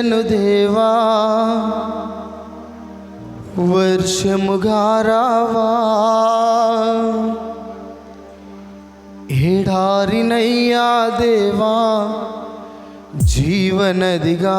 నేలను దేవా వర్షముగా రావా ఏడారినయ్యా దేవా జీవనదిగా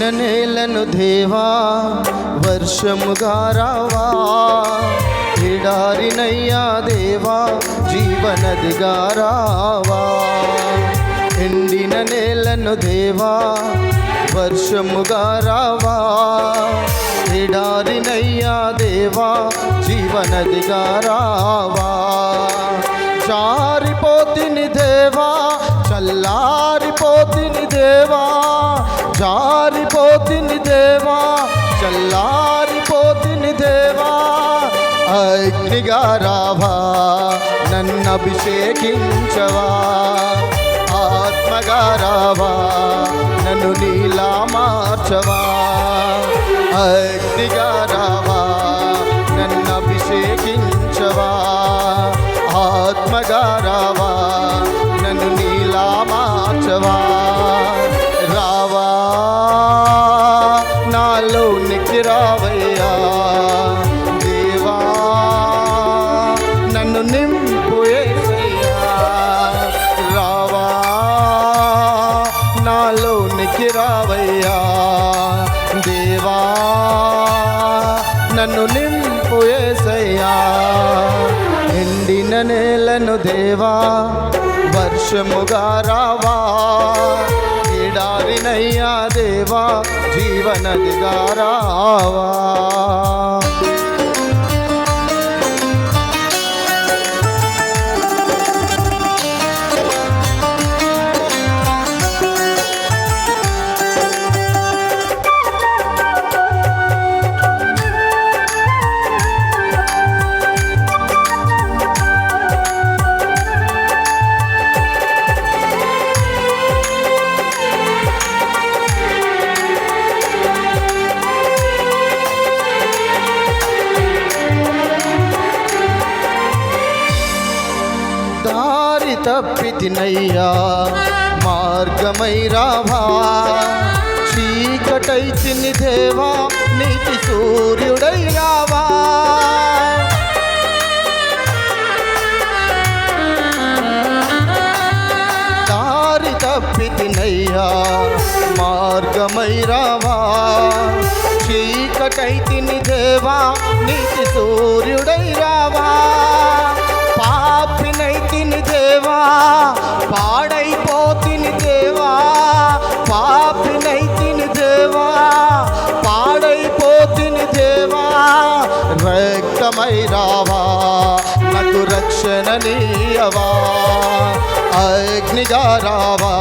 ఎండిన నేలను దేవా వర్షముగా రావా. ఎడారినయ్యా దేవా జీవనదిగా రావా. ఎండిన నేలను దేవా వర్షముగా రావా. ఎడారినయ్యా దేవా జీవనదిగా రావా. జారిపోతిని దేవా చల్లారిపోతిని దేవా జారిపోతిని దేవా చల్లారిపోతిని దేవా అగ్నిగా రావా నన్ను అభిషేకించవా ఆత్మగా రావా నన్ను నీలా మార్చవా అగ్నిగా రావా నన్ను అభిషేకించవా ఆత్మగా రావా. మార్చవా రావా నాలో నిక్కి రావయ్యా. దేవా నన్ను నింపు రావా నాలో నిక్కి రావయ్యా. దేవా నన్ను నింపు యేసయ్యా ఎండిన నేలను దేవా వర్షముగా రావా. ఎడారినయ్యా దేవా జీవనదిగా రావా. తప్పితినయ్యా మార్గమై రావా చీకటై తిని దేవా నీతి సూర్యుడై రావా దారి తప్పితినయ్యా మార్గమై రావా చీకటై తిని దేవా నీతి సూర్యుడై రావా పాపినై తిని దేవా పాడైపోతిని దేవా పాపినైతిని దేవా పాడైపోతిని దేవా రక్తమై రావా. నాకు రక్షణ నీయవా అగ్నిగారావా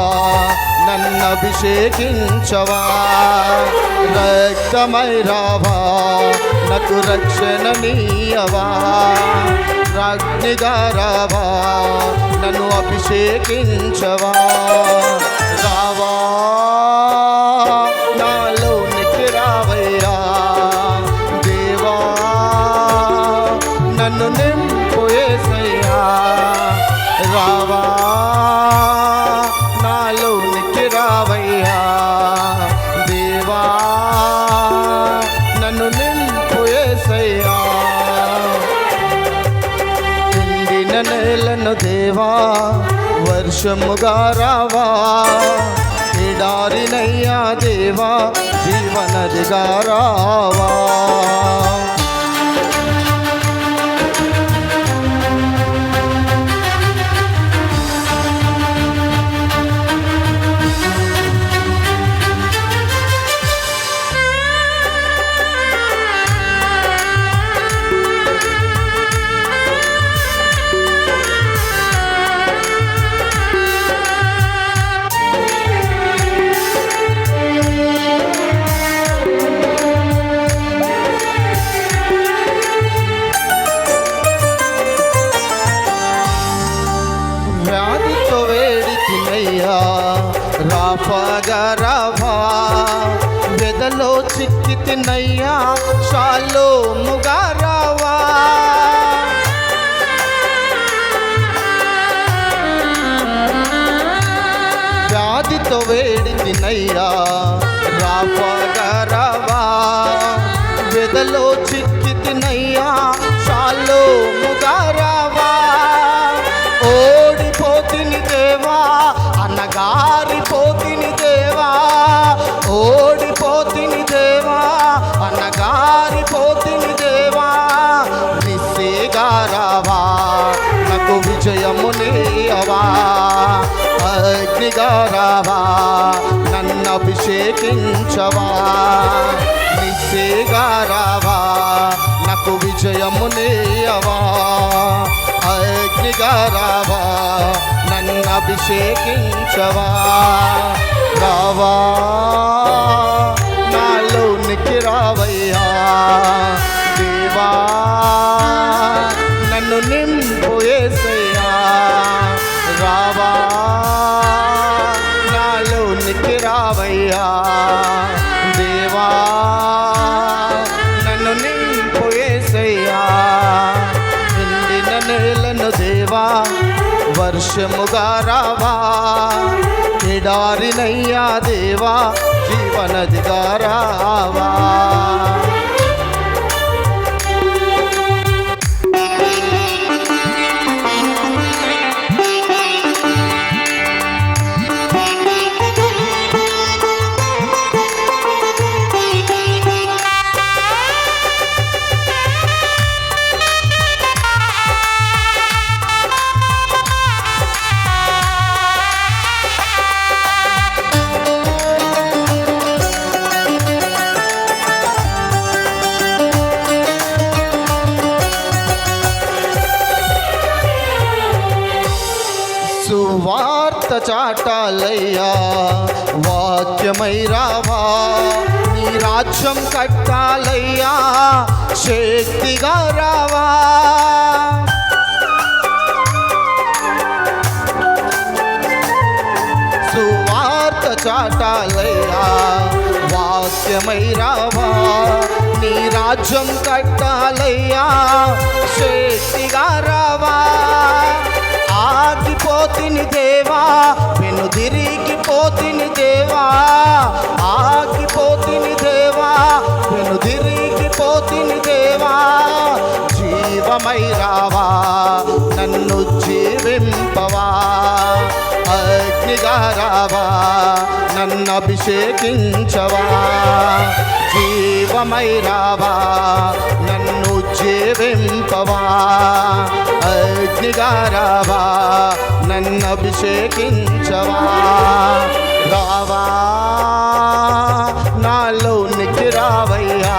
నన్ను అభిషేకించవా రక్తమై రావా నాకు రక్షణ నీయవా అగ్నిగా నన్ను అభిషేకించవా రావా నాలో రావయ్యా దేవా నన్ను ఎండిన నేలను దేవా వర్షముగా రావా. ఎడారినయ్యా దేవా జీవనదిగా రావా. పగరవా వెదలో చిక్కి తిన్నయ్యా షాలో ముగారవా. వ్యాధితో వేడి తినయ్యా రాఫగరవా. వెదలో చి అగ్నిగారావా నన్ను అభిషేకించవా. నిస్సేగారావా నాకు విజయము నీయవా. అగ్నిగారావా నన్ను అభిషేకించవా. రావా నాలోనికి రావయ్యా. దేవా నేలను దేవా వర్షముగా రావా. ఎడారినయ్యా దేవా జీవనదిగా రావా. చాటాలయ్యా వాక్యమై రావా నీ రాజ్యం కట్టాలయ్యా శక్తిగా రావా సువార్త చాటాలయ్యా వాక్యమై రావా నీ రాజ్యం కట్టాలయ్యా శక్తిగా రావా ఆగిపోతిని దేవా వెను తిరిగిపోతిని దేవా ఆగిపోతిని దేవా వెను తిరిగిపోతిని దేవా జీవమై రావా నన్ను జీవింపవా. అగ్నిగా రావా నన్ను అభిషేకించవా జీవమై రావా నన్ను జీవింపవా? అగ్నిగా రావా నన్ను అభిషేకించవా రావా నాలోనికి రావయ్యా.